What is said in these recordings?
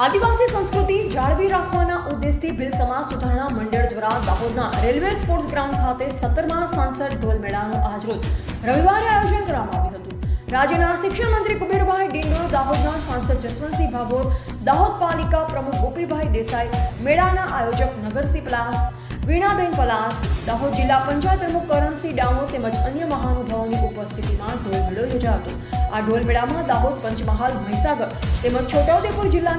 આદિવાસી સંસ્કૃતિ જાળવી રાખવાના ઉદ્દેશથી ભીલ સમાજ સુધારણા મંડળ દ્વારા દાહોદના રેલવે સ્પોર્ટ્સ ગ્રાઉન્ડ ખાતે સત્તરમા સાંસદ ઢોલ મેળાનું આજરોજ રવિવારે આયોજન કરવામાં આવ્યું હતું. રાજ્યના શિક્ષણ મંત્રી કુબેરભાઈ ડિંડોર દાહોદના સાંસદ જસવંતસિંહ ભાભોર, દાહોદ પાલિકા પ્રમુખ ગોપીભાઈ દેસાઈ, મેળાના આયોજક નગરસિંહ પલાસ, વીણાબેન પલાસ, દાહોદ જિલ્લા પંચાયત પ્રમુખ કરણસિંહ ડામોર તેમજ અન્ય મહાનુભાવોની ઉપસ્થિતિમાં ઢોલ મેળો યોજાયો હતો. આ ઢોલ મેળામાં દાહોદ પંચમહાલ, મહીસાગર તેમજ છોટાઉદેપુર જિલ્લાના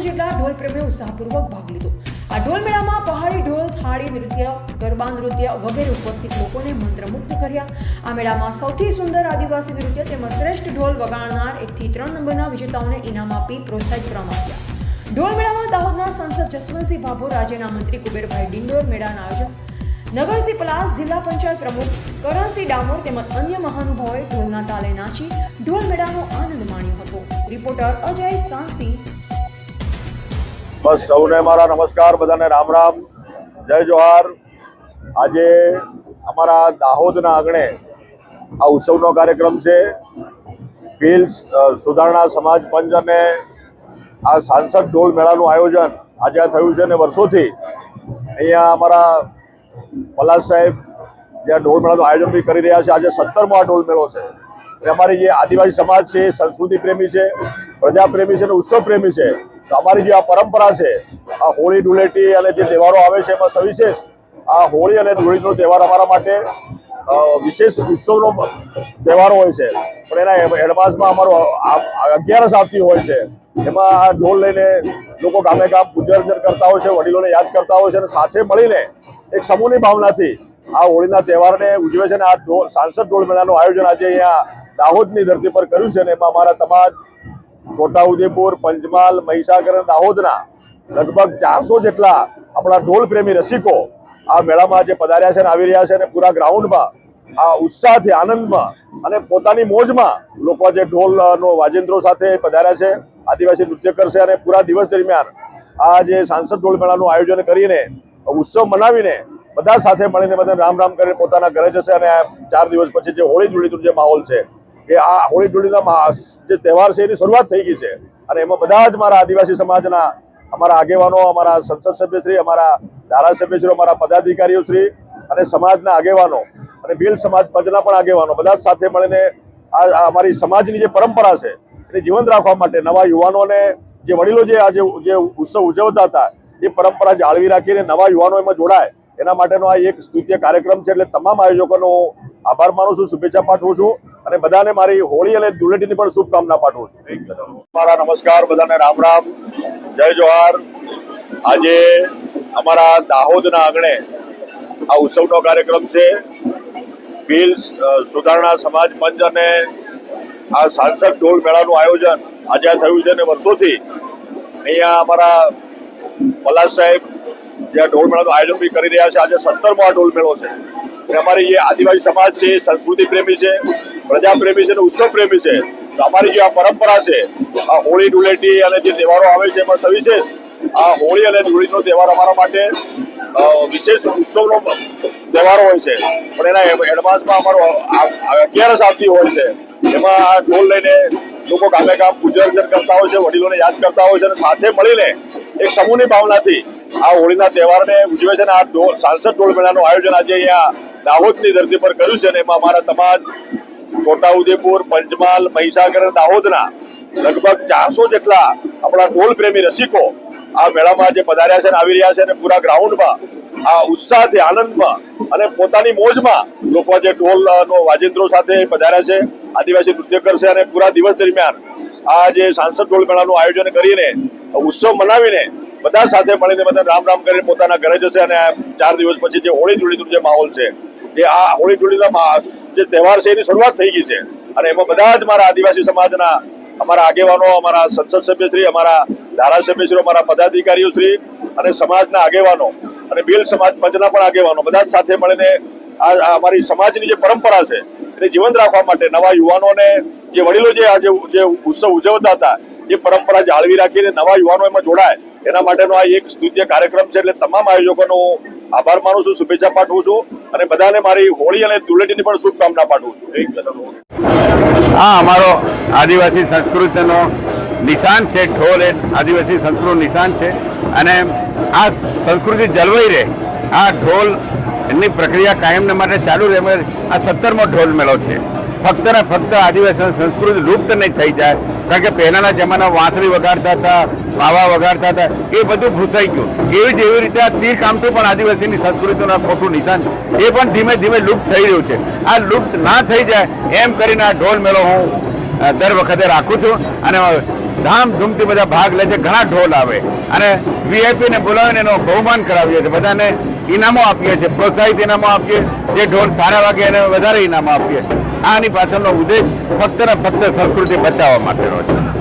આશરે જેટલા ઢોલ પ્રેમીઓ ઉત્સાહપૂર્વક ભાગ લીધો. આ ઢોલ મેળામાં પહાડી ઢોલ, થાળી, નૃત્ય, ગરબા નૃત્ય વગેરે ઉપસ્થિત લોકોને મંત્રમુગ્ધ કર્યા. આ મેળામાં સૌથી સુંદર આદિવાસી નૃત્ય તેમજ શ્રેષ્ઠ ઢોલ વગાડનાર એકથી ત્રણ નંબરના વિજેતાઓને ઇનામ આપી પ્રોત્સાહિત કરવામાં આવ્યા. ઢોલ મેળામાં દાહોદના સાંસદ જસવંતસિંહ ભાભોર, રાજ્યના મંત્રી કુબેરભાઈ ડિંડોર મેળાના આયોજક નગરસિંહ પલાસ, જિલ્લા પંચાયત પ્રમુખ કરણસિંહ ડામોર તેમજ અન્ય મહાનુભાવોએ ઢોલના તાલે નાચી ઢોલ મેળાનો આનંદ માણ્યો હતો. રિપોર્ટર અજય સાંસી બસ સૌને મારા નમસ્કાર, બધાને રામ રામ. જય જોહાર. આજે અમારા દાહોદના આંગણે આ ઉત્સવનો કાર્યક્રમ છે. ભીલ સુધારણા સમાજ પંચ અને આ સાંસદ ઢોલ મેળાનું આયોજન આજે આ થયું છે અને વર્ષોથી અહીંયા અમારા પલાસ સાહેબ જ્યાં ઢોલ મેળાનું આયોજન બી કરી રહ્યા છે. આજે સત્તરમો આ ઢોલ મેળો છે. અને અમારી જે આદિવાસી સમાજ છે, સંસ્કૃતિ પ્રેમી છે પ્રજા પ્રેમી છે અને ઉત્સવ પ્રેમી છે તો અમારી જે આ પરંપરા છે, આ હોળી, ધૂળેટી અને જે તહેવારો આવે છે, એમાં સવિશેષ આ હોળી અને ધૂળેટીનો તહેવાર અમારા માટે વિશેષ ઉત્સવનો તહેવાર હોય છે. પણ એના એડવાન્સમાં અમારો અગિયારસ આવતી હોય છે. એમાં આ ઢોલ લઈને લોકો ગામે ગામ પૂજા કરતા હોય છે, વડીલોને યાદ કરતા હોય છે અને સાથે મળીને એક સમૂહની ભાવનાથી આ હોળીના તહેવારને ઉજવે છે અને આ ઢોલ સાંસદ ઢોલ મેળાનું આયોજન આજે અહીંયા દાહોદની ધરતી પર કર્યું છે અને એમાં અમારા તમામ છોટાઉદેપુર, પંચમહાલ, મહીસાગર દાહોદના લગભગ ચારસો જેટલા આપણા ઢોલ પ્રેમી રસિકો આ મેળામાં જે પધાર્યા છે અને આવી રહ્યા છે અને પૂરા ગ્રાઉન્ડમાં આ ઉત્સાહથી, આનંદમાં અને પોતાની મોજમાં લોકો જે ઢોલનો વાજિંત્રો સાથે પધાર્યા છે, આદિવાસી નૃત્ય કરશે અને પૂરા દિવસ દરમિયાન આ જે સાંસદ ઢોલ મેળાનું આયોજન કરીને ઉત્સવ મનાવીને બધા સાથે મળીને બધા રામ રામ કરીને પોતાના ઘરે જશે અને ચાર દિવસ પછી જે હોળી ધૂળીનું જે માહોલ છે એ આ હોળી ધૂળીના જે તહેવાર છે એની શરૂઆત થઈ ગઈ છે. અને એમાં બધા જ મારા આદિવાસી સમાજના, અમારા આગેવાનો, અમારા સંસદ સભ્યશ્રી, અમારા ધારાસભ્યશ્રી અમારા પદાધિકારીઓ શ્રી અને સમાજના આગેવાનો અને ભીલ સમાજ પંચના પણ આગેવાનો બધા જ સાથે મળીને આ અમારી સમાજની જે પરંપરા છે એને જીવંત રાખવા માટે નવા યુવાનોને જે વડીલો જે આજે જે ઉત્સવ ઉજવતા હતા, એ પરંપરા જાળવી રાખીને નવા યુવાનો એમાં જોડાય. એના માટેનો આ એક સ્તુત્ય કાર્યક્રમ છે એટલે તમામ આયોજકોનો આભાર માનું છું, શુભેચ્છા પાઠવું છું. અને બધાને મારી હોળી અને ધૂળેટીની પણ શુભકામના પાઠવું છું. મારા નમસ્કાર, બધાને રામ રામ. જય જોહાર. આજે અમારા દાહોદના આંગણે આ ઉત્સવનો કાર્યક્રમ છે. ભીલ સુધારણા સમાજ મંચ અને આ સાંસદ ઢોલ મેળાનું આયોજન આજે થયું છે ને વર્ષોથી અહીંયા અમારા પલાશ સાહેબ જે ઢોલ મેળાનું આયોજન બી કરી રહ્યા છે. આજે સત્તરમો આ ઢોલ મેળો છે. અમારી જે આદિવાસી સમાજ છે, સંસ્કૃતિ પ્રેમી છે પ્રજા પ્રેમી છે અને ઉત્સવ પ્રેમી છે, તો અમારી જે આ પરંપરા છે, આ હોળી, ધૂળેટી અને જે તહેવારો આવે છે, એમાં સવિશેષ આ હોળી અને ધૂળીનો તહેવાર અમારા માટે વિશેષ ઉત્સવનો તહેવારો હોય છે. પણ એના એડવાન્સમાં અમારો અગિયારસ આવતી હોય છે. એમાં આ ઢોલ લઈને લોકો ગામે ગામ પૂજા અર્ચન કરતા હોય છે, વડીલોને યાદ કરતા હોય છે અને સાથે મળીને એક સમૂહની ભાવનાથી આ હોળીના તહેવારને ઉજવે છે અને આ ઢોલ, સાંસદ ઢોલ મેળાનું આયોજન આજે અહીંયા દાહોદની ધરતી પર કર્યું છે અને એમાં અમારા તમામ છોટાઉદેપુર, પંચમહાલ, મહીસાગર દાહોદના લગભગ ચારસો જેટલા આપણા ઢોલ પ્રેમી રસિકો આ મેળામાં જે પધાર્યા છે અને આવી રહ્યા છે અને પૂરા ગ્રાઉન્ડમાં, આ ઉત્સાહથી, આનંદમાં અને પોતાની મોજમાં લોકો જે ઢોલનો વાજિંત્રો સાથે પધાર્યા છે, આદિવાસી નૃત્ય કરશે અને પૂરા દિવસ દરમિયાન આ જે સાંસદ ઢોલ મેળાનું આયોજન કરીને ઉત્સવ મનાવીને બધા સાથે મળીને બધા રામ રામ કરીને પોતાના ઘરે જશે અને ચાર દિવસ પછી જે હોળી ધૂળીનું જે માહોલ છે એ આ હોળી ધૂળીના જે તહેવાર છે એની શરૂઆત થઈ ગઈ છે. અને એમાં બધા જ મારા આદિવાસી સમાજના, અમારા આગેવાનો, અમારા સંસદ સભ્યશ્રી, અમારા ધારાસભ્યશ્રી અમારા પદાધિકારીઓ શ્રી અને સમાજના આગેવાનો અને બિલ સમાજ પંચના પણ આગેવાનો બધા જ સાથે મળીને આ અમારી સમાજની જે પરંપરા છે, એને જીવંત રાખવા માટે નવા યુવાનોને જે વડીલો જે આજે જે ઉત્સવ ઉજવતા હતા, એ પરંપરા જાળવી રાખીને નવા યુવાનો એમાં જોડાય. એના માટેનો આ એક સ્તુત્ય કાર્યક્રમ છે, એટલે તમામ આયોજકોનો આભાર માનું છું, શુભેચ્છા પાઠવું છું અને બધાને મારી હોળી અને ધૂળેટીની પણ શુભકામના પાઠવું છું. હા અમારો આદિવાસી સંસ્કૃતિનો નિશાન છે, ઢોલ એ આદિવાસી સંસ્કૃતિનું નિશાન છે અને આ સંસ્કૃતિ જળવાઈ રહે, આ ઢોલ એની પ્રક્રિયા કાયમને માટે ચાલુ રહે આ સત્તરમો ઢોલ મેળો છે. ફક્ત ને ફક્ત આદિવાસી સંસ્કૃતિ લુપ્ત નહીં થઈ જાય. કારણ કે પહેલાના જમાના વાંસળી વગાડતા હતા પાવા વગાડતા હતા, એ બધું ભૂસાઈ ગયું. એવી જ એવી રીતે આ તીર કામઠું પણ આદિવાસીની સંસ્કૃતિનું ખોટું નિશાન એ પણ ધીમે ધીમે લુપ્ત થઈ રહ્યું છે. આ લુપ્ત ના થઈ જાય એમ કરીને આ ઢોલ મેળો હું દર વખતે રાખું છું અને ધામધૂમથી બધા ભાગ લે છે. ઘણા ઢોલ આવે. અને વીઆઈપીને બોલાવીને એનો બહુમાન કરાવીએ છીએ. બધાને ઇનામો આપીએ છીએ. પ્રોત્સાહિત ઇનામો આપીએ. જે ઢોલ સારા વાગે એને વધારે ઇનામો આપીએ આની પાછળનો ઉદ્દેશ ફક્ત ને ફક્ત સંસ્કૃતિ બચાવવા માટેનો છે.